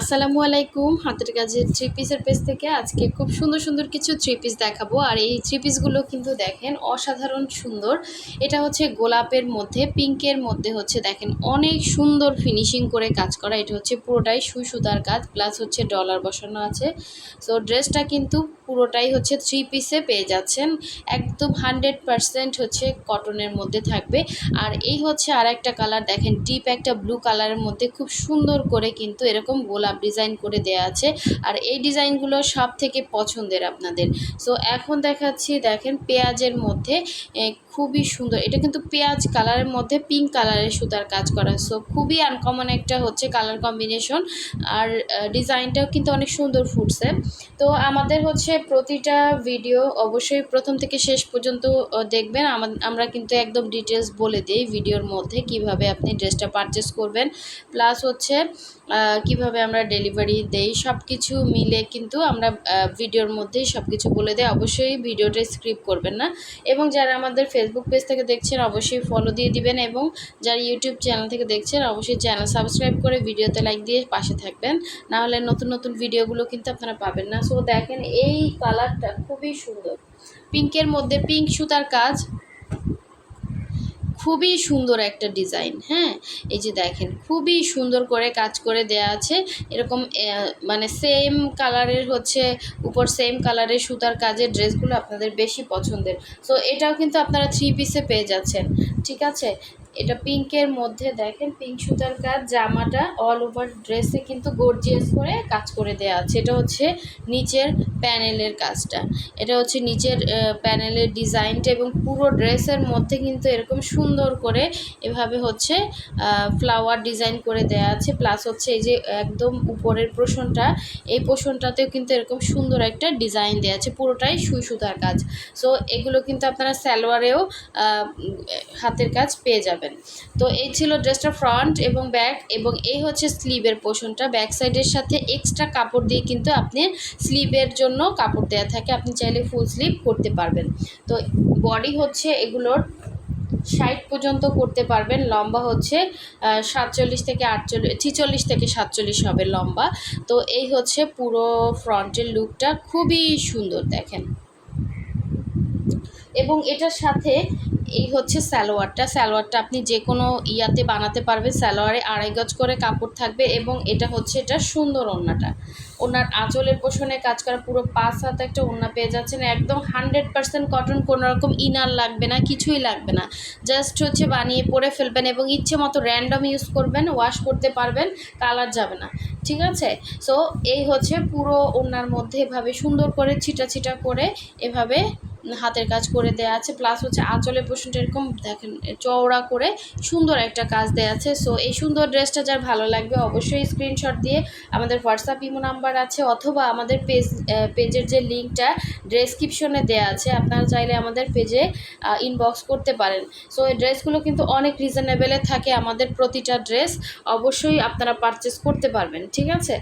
আসসালামু আলাইকুম। হাতের কাজের থ্রি পিসের পেজ থেকে আজকে খুব সুন্দর সুন্দর কিছু থ্রি পিস দেখাবো। আর এই থ্রি পিসগুলো কিন্তু দেখেন অসাধারণ সুন্দর। এটা হচ্ছে গোলাপের মধ্যে পিঙ্কের মধ্যে হচ্ছে দেখেন অনেক সুন্দর ফিনিশিং করে কাজ করা। এটা হচ্ছে পুরোটাই সুই সুতার কাজ প্লাস হচ্ছে ডলার বসানো আছে। সো ড্রেসটা কিন্তু পুরোটাই হচ্ছে থ্রি পিসে পেয়ে যাচ্ছেন। একদম হান্ড্রেড পারসেন্ট হচ্ছে কটনের মধ্যে থাকবে। আর এই হচ্ছে আর একটা কালার দেখেন ডিপ একটা ব্লু কালারের মধ্যে খুব সুন্দর করে কিন্তু এরকম গোলাপ ডিজাইন করে দেয়া আছে। আর এই ডিজাইনগুলো সব থেকে পছন্দের আপনাদের। সো এখন দেখাচ্ছি, দেখেন পেঁয়াজের মধ্যে খুবই সুন্দর। এটা কিন্তু পেঁয়াজ কালারের মধ্যে পিঙ্ক কালারের সুতার কাজ করা। সো খুবই আনকমন একটা হচ্ছে কালার কম্বিনেশন আর ডিজাইনটাও কিন্তু অনেক সুন্দর ফুটছে। তো আমাদের হচ্ছে প্রতিটা ভিডিও অবশ্যই প্রথম থেকে শেষ পর্যন্ত দেখবেন। আমা- আমরা কিন্তু একদম ডিটেলস বলে দিই ভিডিওর মধ্যে কীভাবে আপনি ড্রেসটা পারচেস করবেন। প্লাস হচ্ছে কীভাবে আমরা ডেলিভারি দেই। সব কিছু মিলে কিন্তু আমরা ভিডিওর মধ্যেই সব কিছু বলে দেয় অবশ্যই ভিডিওটা স্ক্রিপ করবেন না। এবং যারা আমাদের ফেসবুক পেজ থেকে দেখছেন, অবশ্যই ফলো দিয়ে দিবেন এবং যারা ইউটিউব চ্যানেল থেকে দেখছেন, অবশ্যই চ্যানেল সাবস্ক্রাইব করে ভিডিওতে লাইক দিয়ে পাশে থাকবেন। না হলে নতুন নতুন ভিডিওগুলো কিন্তু আপনারা পাবেন না। সো দেখেন, এই কালারটা খুবই সুন্দর। পিঙ্কের মধ্যে পিঙ্ক সুতার কাজ। খুবই সুন্দর একটা ডিজাইন হ্যাঁ? এই যে দেখেন, খুবই সুন্দর করে কাজ করে দেয়া আছে। এরকম মানে সেম কালারের হচ্ছে, উপর সেম কালারের সুতার কাজের ড্রেসগুলো আপনাদের বেশি পছন্দের। সো এটাও কিন্তু আপনারা থ্রি পিসে পেয়ে যাচ্ছেন, ঠিক আছে? এটা পিঙ্কের মধ্যে দেখেন পিঙ্ক সুতার কাজ জামাটা অল ওভার ড্রেসে কিন্তু গর্জিয়াস করে কাজ করে দেওয়া আছে। এটা হচ্ছে নিচের প্যানেলের কাজটা। এটা হচ্ছে নিচের প্যানেলের ডিজাইনটা এবং পুরো ড্রেসের মধ্যে কিন্তু এরকম সুন্দর করে এভাবে হচ্ছে ফ্লাওয়ার ডিজাইন করে দেওয়া আছে। প্লাস হচ্ছে এই যে একদম উপরের পোষণটা এই পোষণটাতেও কিন্তু এরকম সুন্দর একটা ডিজাইন দেওয়া আছে। পুরোটাই সুই সুতার কাজ। সো এগুলো কিন্তু আপনারা উম, হাতের কাজ পেয়ে যাবেন। তো এই ছিল ড্রেসটা ফ্রন্ট এবং ব্যাক এবং এই হচ্ছে স্লিভের পোষণটা। ব্যাক সাইডের সাথে এক্সট্রা কাপড় দিয়ে কিন্তু আপনি স্লিভের জন্য কাপড় দেওয়া থাকে। আপনি চাইলে ফুল স্লিভ করতে পারবেন। তো বডি হচ্ছে এগুলোর ষাট পর্যন্ত করতে পারবেন। লম্বা হচ্ছে সাতচল্লিশ থেকে আটচল্লিশ, ছিচল্লিশ থেকে সাতচল্লিশ হবে লম্বা। তো এই হচ্ছে পুরো ফ্রন্টের লুকটা খুবই সুন্দর দেখেন। এবং এটার সাথে এই হচ্ছে সালোয়ারটা। সালোয়ারটা আপনি যে কোনো ইয়াতে বানাতে পারবেন। সালোয়ারে আড়াই গজ করে কাপড় থাকবে এবং এটা হচ্ছে এটা সুন্দর ওড়নাটা। ওনার আঁচলের পোষণে কাজ করা পুরো পাঁচ হাতে একটা ওড়না পেয়ে যাচ্ছেন। একদম হান্ড্রেড পার্সেন্ট কটন কোনো রকম ইনার লাগবে না, কিছুই লাগবে না। জাস্ট হচ্ছে বানিয়ে পরে ফেলবেন এবং ইচ্ছে মতো র্যান্ডম ইউজ করবেন ওয়াশ করতে পারবেন কালার যাবে না। ঠিক আছে? সো এই হচ্ছে পুরো ওড়নার মধ্যে এভাবে সুন্দর করে ছিটা ছিটা করে এভাবে হাতের কাজ করে দেওয়া আছে প্লাস হচ্ছে আঁচলের পোষণটা এরকম, দেখেন, চওড়া করে সুন্দর একটা কাজ দেওয়া আছে। সো এই সুন্দর ড্রেসটা যার ভালো লাগবে, অবশ্যই স্ক্রিনশট দিয়ে আমাদের হোয়াটসঅ্যাপ ইমো নাম্বার আছে, অথবা আমাদের পেজ পেজের যে লিঙ্কটা ডেসক্রিপশনে দেওয়া আছে, আপনারা চাইলে আমাদের পেজে ইনবক্স করতে পারেন। সো এই ড্রেসগুলো কিন্তু অনেক রিজনেবেলে থাকে আমাদের প্রতিটা ড্রেস, অবশ্যই আপনারা পারচেস করতে পারবেন, ঠিক আছে?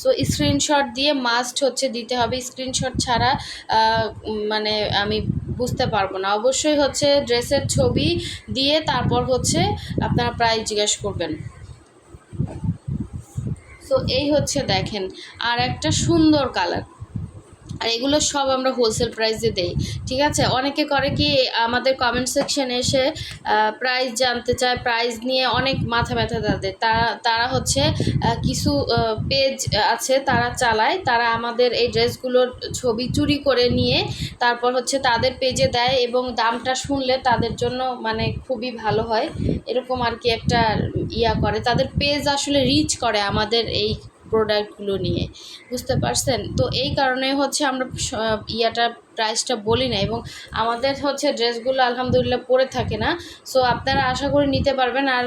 সো স্ক্রিনশট দিয়ে মাস্ট হচ্ছে দিতে হবে। স্ক্রিনশট ছাড়া মানে আমি বুঝতে পারব না। অবশ্যই হচ্ছে ড্রেসের ছবি দিয়ে তারপর হচ্ছে আপনারা প্রাইস জিজ্ঞাসা করবেন। সো এই হচ্ছে দেখেন। আর একটা সুন্দর কালার আর এগুলো সব আমরা হোলসেল প্রাইসে দেই, ঠিক আছে? অনেকে করে কি, আমাদের কমেন্ট সেকশনে এসে প্রাইস জানতে চায় প্রাইস নিয়ে অনেক মাথা ব্যথা তাদের। তারা তারা হচ্ছে কিছু পেজ আছে তারা চালায়, তারা আমাদের এই ড্রেসগুলোর ছবি চুরি করে নিয়ে তারপর হচ্ছে তাদের পেজে দেয় এবং দামটা শুনলে তাদের জন্য মানে খুবই ভালো হয়। এরকম আর কি একটা ইয়া করে। তাদের পেজ আসলে রিচ করে আমাদের এই প্রোডাক্টগুলো নিয়ে, বুঝতে পারছেন? তো এই কারণে হচ্ছে আমরা ইয়াটা প্রাইসটা বলি না এবং আমাদের হচ্ছে ড্রেসগুলো আলহামদুলিল্লাহ পরে থাকে না। সো আপনারা আশা করি নিতে পারবেন। আর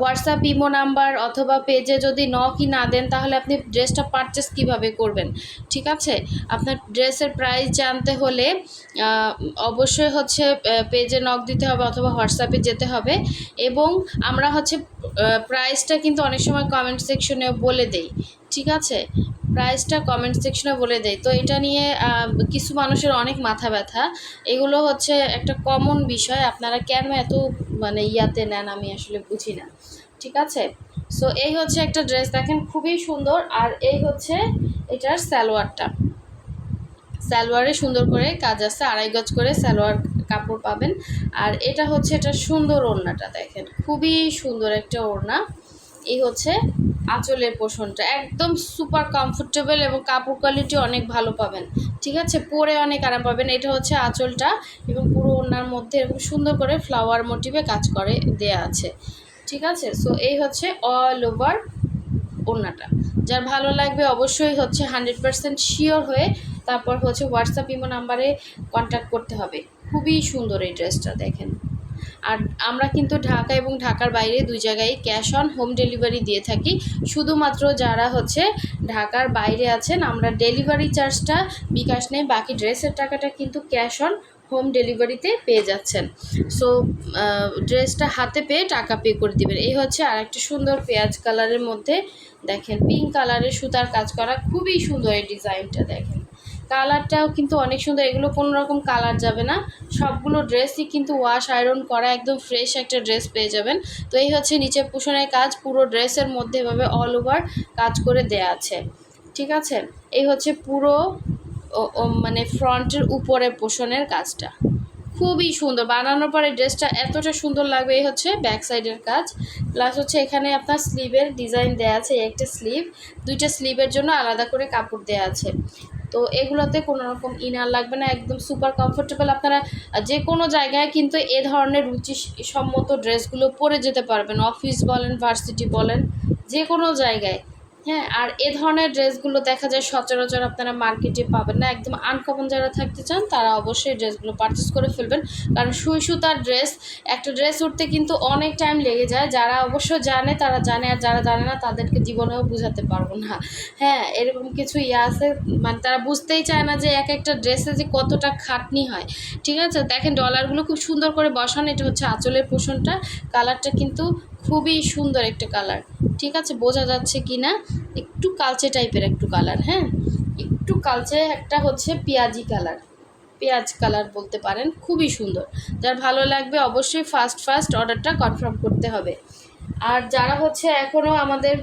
হোয়াটসঅ্যাপ ইমো নাম্বার অথবা পেজে যদি ন কি না দেন, তাহলে আপনি ড্রেসটা পারচেস কীভাবে করবেন? ঠিক আছে? আপনার ড্রেসের প্রাইস জানতে হলে অবশ্যই হচ্ছে পেজে নক দিতে হবে অথবা হোয়াটসঅ্যাপে যেতে হবে। এবং আমরা হচ্ছে প্রাইসটা কিন্তু অনেক সময় কমেন্ট সেকশনেও বলে দেই। ঠিক আছে? প্রাইসটা কমেন্ট সেকশনে বলে দেয় তো এটা নিয়ে কিছু মানুষের অনেক মাথা ব্যথা। এগুলো হচ্ছে একটা কমন বিষয়। আপনারা কেন এত মানে ইয়াতে নেন আমি আসলে বুঝি না। ঠিক আছে? সো এই হচ্ছে একটা ড্রেস দেখেন, খুবই সুন্দর। আর এই হচ্ছে এটার সালোয়ারটা। সালোয়ারে সুন্দর করে কাজ আছে। আড়াই গজ করে সালোয়ার কাপড় পাবেন। আর এটা হচ্ছে এটা সুন্দর ওড়নাটা। দেখেন, খুবই সুন্দর একটা ওড়না। এই হচ্ছে আঁচলের পোষণটা। একদম সুপার কমফোর্টেবল এবং কাপড় কোয়ালিটি অনেক ভালো পাবেন। ঠিক আছে? পরে অনেক আরাম পাবেন। এটা হচ্ছে আঁচলটা এবং পুরো ওড়নার মধ্যে এরকম সুন্দর করে ফ্লাওয়ার মোটিভে কাজ করে, দেয়া আছে। ঠিক আছে? সো এই হচ্ছে অল ওভার ওড়নাটা। যার ভালো লাগবে অবশ্যই হচ্ছে হান্ড্রেড পার্সেন্ট শিওর হয়ে তারপর হচ্ছে হোয়াটসঅ্যাপ ইমো নাম্বারে কন্ট্যাক্ট করতে হবে। খুবই সুন্দর এই ড্রেসটা দেখেন। আর আমরা কিন্তু ঢাকা এবং ঢাকার বাইরে দুই জায়গায় ক্যাশ অন হোম ডেলিভারি দিয়ে থাকি। শুধুমাত্র যারা হচ্ছে ঢাকার বাইরে আছেন, আমরা ডেলিভারি চার্জটা বিকাশ নেই, বাকি ড্রেসের টাকাটা কিন্তু ক্যাশ অন হোম ডেলিভারিতে পেয়ে যাচ্ছেন। সো ড্রেসটা হাতে পেয়ে টাকা পে করে দিবেন। এই হচ্ছে আর একটা সুন্দর পেঁয়াজ কালারের মধ্যে, দেখেন, পিঙ্ক কালারের সুতার কাজ করা, খুবই সুন্দর এই ডিজাইনটা, দেখেন। কালারটাও কিন্তু অনেক সুন্দর। এগুলো কোনো রকম কালার যাবে না। সবগুলো ড্রেসই কিন্তু ওয়াশ আয়রন করা, একদম ফ্রেশ একটা ড্রেস পেয়ে যাবেন। তো এই হচ্ছে নিচে পুষণের কাজ, পুরো ড্রেসের মধ্যে এভাবে অল ওভার কাজ করে দেয়া আছে। ঠিক আছে? এই হচ্ছে পুরো মানে ফ্রন্টের উপরে পোষণের কাজটা। খুবই সুন্দর। বানানোর পরে ড্রেসটা এতটা সুন্দর লাগবে, এই হচ্ছে ব্যাক সাইডের কাজ। প্লাস হচ্ছে এখানে আপনার স্লিভের ডিজাইন দেওয়া আছে, একটা স্লিভ দুইটা স্লিভের জন্য আলাদা করে কাপড় দেওয়া আছে। তো এগুলোতে কোনো রকম ইনার লাগবে না, একদম সুপার কমফোর্টেবল আপনারা যে কোনো জায়গায় কিন্তু এ ধরনের রুচি সম্মত ড্রেসগুলো পরে যেতে পারবেন অফিস বলেন ভার্সিটি বলেন, যে কোনো জায়গায়। হ্যাঁ আর এ ধরনের ড্রেসগুলো দেখা যায় সচরাচর আপনারা মার্কেটে পাবেন না। একদম আনকমন যারা থাকতে চান, তারা অবশ্যই ড্রেসগুলো পারচেস করে ফেলবেন। কারণ সুই সুতার ড্রেস, একটা ড্রেস উঠতে কিন্তু অনেক টাইম লেগে যায়। যারা অবশ্য জানে, তারা জানে, আর যারা জানে না, তাদেরকে জীবনেও বোঝাতে পারব না। হ্যাঁ এরকম কিছু ইয়ে আছে মানে তারা বুঝতেই চায় না যে এক একটা ড্রেসে যে কতটা খাটনি হয়। ঠিক আছে? দেখেন ডলারগুলো খুব সুন্দর করে বসানো, এটা হচ্ছে আঁচলের পোষণটা। কালারটা কিন্তু খুবই সুন্দর একটা কালার ঠিক আছে? বোঝা যাচ্ছে কি না একটু কালচে টাইপের একটু কালার হ্যাঁ? একটু কালচে একটা হচ্ছে পেঁয়াজি কালার পেঁয়াজ কালার বলতে পারেন, খুবই সুন্দর। যার ভালো লাগবে অবশ্যই ফার্স্ট ফার্স্ট অর্ডারটা কনফার্ম করতে হবে। আর যারা হচ্ছে এখনও আমাদের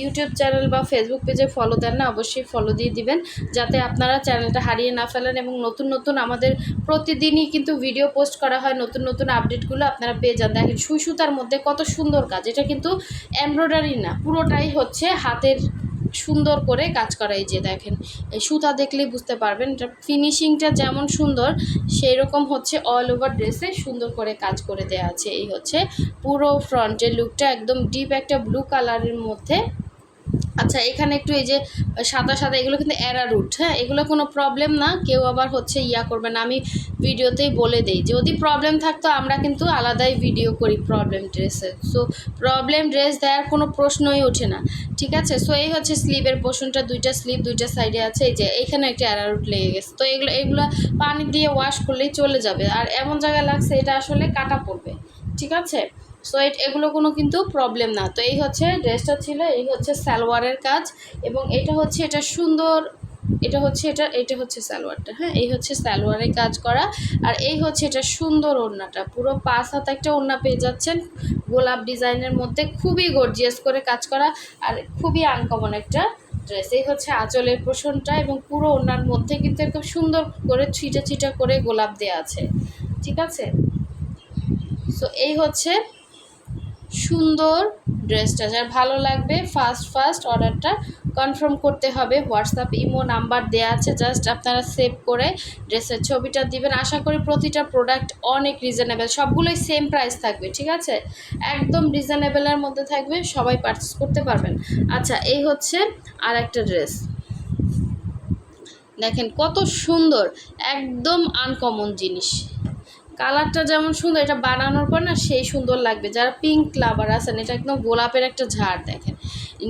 ইউটিউব চ্যানেল বা ফেসবুক পেজে ফলো দেন না, অবশ্যই ফলো দিয়ে দিবেন, যাতে আপনারা চ্যানেলটা হারিয়ে না ফেলেন এবং নতুন নতুন আমাদের প্রতিদিনই কিন্তু ভিডিও পোস্ট করা হয়, নতুন নতুন আপডেটগুলো আপনারা পেয়ে যান। দেখেন সুই সুতার মধ্যে কত সুন্দর কাজ, এটা কিন্তু এমব্রয়ডারি না, পুরোটাই হচ্ছে হাতের সুন্দর করে কাজ করা, এই যে দেখেন, এই সুতা দেখলেই বুঝতে পারবেন, এটা ফিনিশিংটা যেমন সুন্দর সেই রকম হচ্ছে অল ওভার ড্রেসে সুন্দর করে কাজ করে দেওয়া আছে। এই হচ্ছে পুরো ফ্রন্টের লুকটা একদম ডিপ একটা ব্লু কালারের মধ্যে আচ্ছা এখানে একটু এই যে, সাদা সাদা, এগুলো কিন্তু অ্যারারুট হ্যাঁ? এগুলো কোনো প্রবলেম না, কেউ আবার হচ্ছে ইয়া করবে না। আমি ভিডিওতেই বলে দিই, যদি প্রবলেম থাকতো, আমরা কিন্তু আলাদাই ভিডিও করি প্রবলেম ড্রেসের সো প্রবলেম ড্রেস দেওয়ার কোনো প্রশ্নই ওঠে না, ঠিক আছে? সো এই হচ্ছে স্লিভের পোর্শনটা দুইটা স্লিভ দুইটা সাইডে আছে। এই যে এইখানে একটা অ্যারারুট লেগে গেছে। তো এগুলো এগুলো পানি দিয়ে ওয়াশ করলেই চলে যাবে। আর এমন জায়গায় লাগছে, এটা আসলে কাটা পড়বে, ঠিক আছে? সো এগুলো কোনো কিন্তু প্রবলেম না। তো এই হচ্ছে ড্রেসটা ছিল, এই হচ্ছে সালোয়ারের কাজ এবং এটা হচ্ছে, এটা সুন্দর, এটা হচ্ছে, এটা এটা হচ্ছে সালোয়ারটা হ্যাঁ? এই হচ্ছে সালোয়ারের কাজ করা আর এই হচ্ছে এটা সুন্দর ওড়নাটা। পুরো পাঁচ হাত একটা ওড়না পেয়ে যাচ্ছেন। গোলাপ ডিজাইনের মধ্যে খুবই গর্জিয়াস করে কাজ করা আর খুবই আনকমন একটা ড্রেস এই হচ্ছে আঁচলের পোষণটা এবং পুরো ওড়নার মধ্যে কিন্তু একদম সুন্দর করে ছিটা ছিটা করে গোলাপ দেওয়া আছে। ঠিক আছে? সো এই হচ্ছে সুন্দর ড্রেসটা। যার ভালো লাগবে ফার্স্ট ফার্স্ট অর্ডারটা কনফার্ম করতে হবে। হোয়াটসঅ্যাপ ইমো নাম্বার দেওয়া আছে জাস্ট আপনারা সেভ করে ড্রেসের ছবিটা দিবেন। আশা করি প্রতিটা প্রোডাক্ট অনেক রিজনেবল সবগুলোই সেম প্রাইস থাকবে, ঠিক আছে? একদম রিজনেবলের মধ্যে থাকবে, সবাই পারচেস করতে পারবেন। আচ্ছা এই হচ্ছে আর একটা ড্রেস দেখেন কত সুন্দর, একদম আনকমন জিনিস। কালারটা যেমন সুন্দর, এটা বানানোর পর না সেই সুন্দর লাগবে। যারা পিঙ্ক লাভার আছেন, এটা একদম গোলাপের একটা ঝাড় দেখেন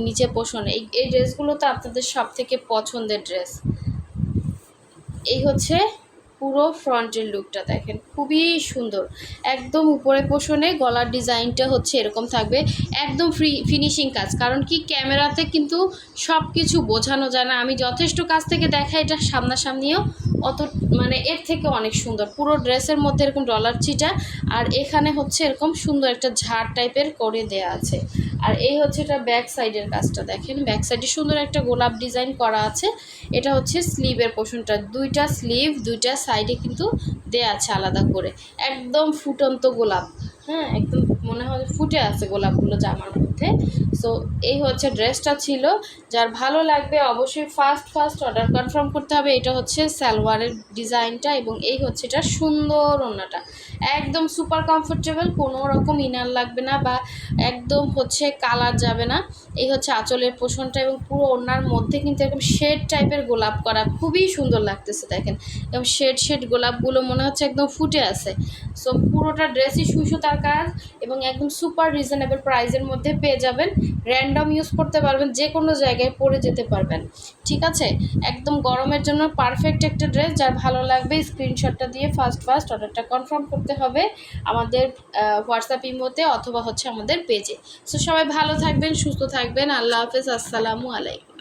নিচে পোষণ। এই এই ড্রেসগুলো তো আপনাদের সব থেকে পছন্দের ড্রেস। এই হচ্ছে পুরো ফ্রন্টের লুকটা দেখেন, খুবই সুন্দর। একদম উপরে পোষণে গলার ডিজাইনটা হচ্ছে এরকম থাকবে, একদম ফ্রি ফিনিশিং কাজ। কারণ কি, ক্যামেরাতে কিন্তু সব কিছু বোঝানো যায় না। আমি যথেষ্ট কাছ থেকে দেখাই এটা সামনাসামনিও। অত মানে এর থেকে অনেক সুন্দর। পুরো ড্রেসের মধ্যে এরকম ডলার চিটা, আর এখানে হচ্ছে এরকম সুন্দর একটা ঝাড় টাইপের করে দেয়া আছে। আর এই হচ্ছে এটা ব্যাক সাইডের কাজটা দেখেন। ব্যাক সাইডে সুন্দর একটা গোলাপ ডিজাইন করা আছে। এটা হচ্ছে স্লিভের পোর্শনটা দুইটা স্লিভ, দুইটা সাইডে কিন্তু দেয়া আছে আলাদা করে। একদম ফুটন্ত গোলাপ। হ্যাঁ একদম মনে হয় ফুটে আছে গোলাপগুলো জামার মধ্যে। সো এই হচ্ছে ড্রেসটা ছিল। যার ভালো লাগবে অবশ্যই ফার্স্ট ফার্স্ট অর্ডার কনফার্ম করতে হবে। এটা হচ্ছে সালোয়ারের ডিজাইনটা এবং এই হচ্ছে এটা সুন্দর ওড়নাটা। একদম সুপার কমফোর্টেবল কোনো রকম ইনার লাগবে না বা একদম হচ্ছে কালার যাবে না। এই হচ্ছে আঁচলের পোষণটা এবং পুরো ওড়নার মধ্যে কিন্তু এরকম শেড টাইপের গোলাপ করা খুবই সুন্দর লাগতেছে, দেখেন। এবং শেড শেড গোলাপগুলো মনে হচ্ছে একদম ফুটে আছে। সো পুরোটা ড্রেসই সুসুতার কাজ এবং একদম সুপার রিজনেবল প্রাইসের মধ্যে পেয়ে যাবেন। র্যান্ডম ইউজ করতে পারবেন, যে কোনো জায়গায় পরে যেতে পারবেন। ঠিক আছে? একদম গরমের জন্য পারফেক্ট একটা ড্রেস যার ভালো লাগবে স্ক্রিনশটটা দিয়ে ফার্স্ট ফার্স্ট অর্ডারটা কনফার্ম করতে হবে আমাদের হোয়াটসঅ্যাপ ইমোতে অথবা হচ্ছে আমাদের পেজে সো সবাই ভালো থাকবেন, সুস্থ থাকবেন। আল্লাহ হাফেজ, আসসালামু আলাইকুম।